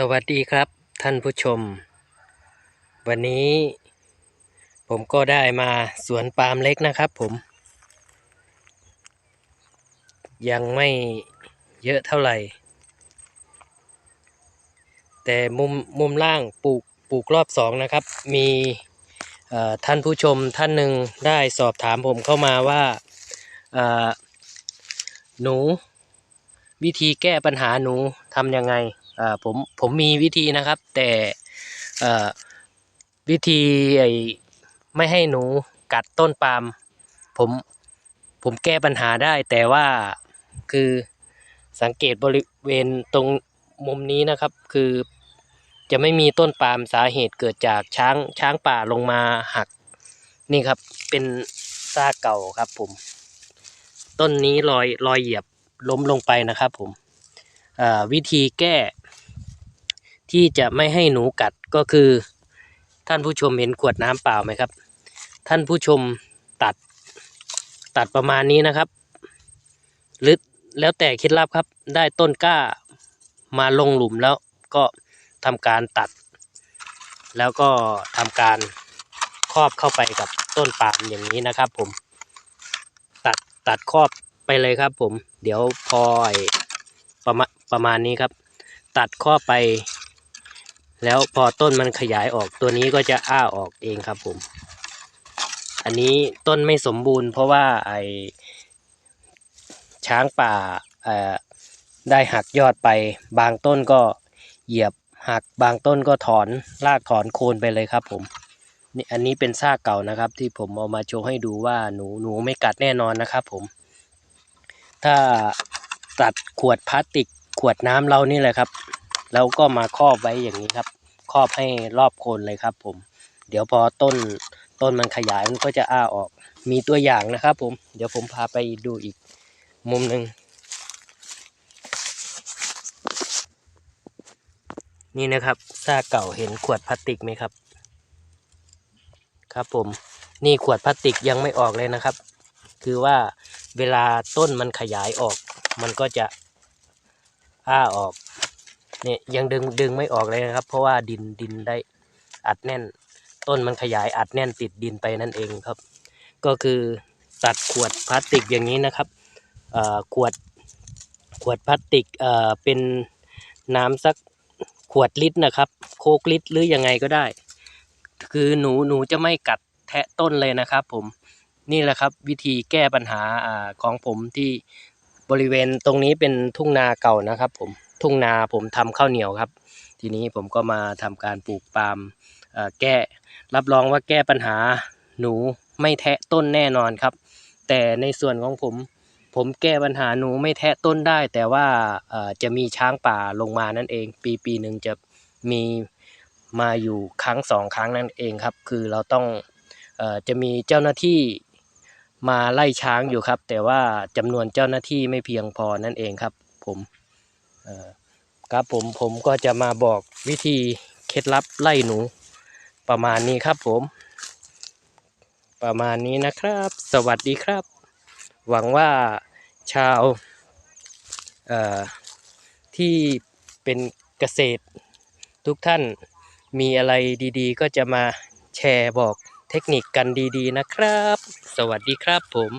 สวัสดีครับท่านผู้ชม วันนี้ ผมก็ได้มาสวนปาล์มเล็กนะครับผม ยังไม่เยอะเท่าไหร่ แต่มุมมุมล่างปลูกปลูกรอบสองนะครับ มีท่านผู้ชมท่านหนึ่งได้สอบถามผมเข้ามาว่าหนู วิธีแก้ปัญหาหนูทำยังไง ผมผมมีวิธีนะครับ แต่อ่อวิธีไอ้ไม่ให้หนูกัดต้นปาล์มผมผมแก้ปัญหาได้ แต่ว่าคือสังเกตบริเวณตรงมุมนี้นะครับ คือจะไม่มีต้นปาล์มสาเหตุเกิดจากช้างช้างป่าลงมาหักนี่ครับเป็นซากเก่าครับผม ต้นนี้รอยรอยเหยียบล้มลงไปนะครับผมอ่าวิธีแก้ ที่จะไม่ให้หนูกัดก็คือ ท่านผู้ชมเห็นขวดน้ำเปล่าไหมครับ ท่านผู้ชมตัดตัดประมาณนี้นะครับหรือแล้วแต่เคล็ดลับครับ ได้ต้นกล้ามาลงหลุมแล้วก็ทำการตัด แล้วก็ทำการครอบเข้าไปกับต้นปาล์มอย่างนี้นะครับ ผม ตัดตัดครอบไปเลยครับ ผม เดี๋ยวพอไอประมาณประมาณนี้ครับ ตัดครอบไป แล้วพอต้นมันขยายออกตัวนี้ก็จะอ้าออกเองครับผม อันนี้ต้นไม่สมบูรณ์เพราะว่าไอช้างป่าได้หักยอดไป บางต้นก็เหยียบหักบางต้นก็ถอนรากถอนโคนไปเลยครับผมนี่อันนี้เป็นซากเก่านะครับ ที่ผมเอามาโชว์ให้ดูว่าหนูหนูไม่กัดแน่นอนนะครับผม ถ้าตัดขวดพลาสติกขวดน้ำเรานี่แหละครับ แล้วก็มาครอบไว้อย่างนี้ครับ รอบให้รอบโคนเลยครับ ผม เดี๋ยวพอต้นต้นมันขยายมันก็จะอ้าออก มีตัวอย่างนะครับ ผม เดี๋ยวผมพาไปดูอีกมุมหนึ่งนี่นะครับซากเก่าเห็นขวดพลาสติกไหมครับ ครับผมนี่ขวดพลาสติกยังไม่ออกเลยนะครับ คือว่าเวลาต้นมันขยายออก มันก็จะอ้าออก เนี่ยยังดึงดึงไม่ออกเลยนะครับ เพราะว่าดินดินได้อัดแน่น ต้นมันขยายอัดแน่นติดดินไปนั่นเองครับ ก็คือตัดขวดพลาสติกอย่างนี้นะครับขวดขวดพลาสติกเอ่อเป็นน้ำสักขวดลิตรนะครับ โคกลิตรหรือยังไงก็ได้ คือหนูหนูจะไม่กัดแทะต้นเลยนะครับ ผมนี่แหละครับวิธีแก้ปัญหาอ่าของผมที่บริเวณตรงนี้เป็นทุ่งนาเก่านะครับผม ทุ่งนาผมทำข้าวเหนียวครับ ทีนี้ผมก็มาทำการปลูกปาล์มแก้รับรองว่าแก้ปัญหาหนูไม่แทะต้นแน่นอนครับ แต่ในส่วนของผมผมแก้ปัญหาหนูไม่แทะต้นได้ แต่ว่าจะมีช้างป่าลงมานั่นเอง ปีปีหนึ่งจะมีมาอยู่ครั้งสองครั้งนั่นเองครับ คือเราต้องอจะมีเจ้าหน้าที่มาไล่ช้างอยู่ครับ แต่ว่าจำนวนเจ้าหน้าที่ไม่เพียงพอนั่นเองครับ ผม ครับผมผมก็จะมาบอกวิธีเคล็ดลับไล่หนู ประมาณนี้ครับผม ประมาณนี้นะครับ สวัสดีครับ หวังว่าชาวที่เป็นเกษตร ทุกท่านมีอะไรดีๆ ก็จะมาแชร์บอกเทคนิคกันดีๆนะครับ สวัสดีครับผม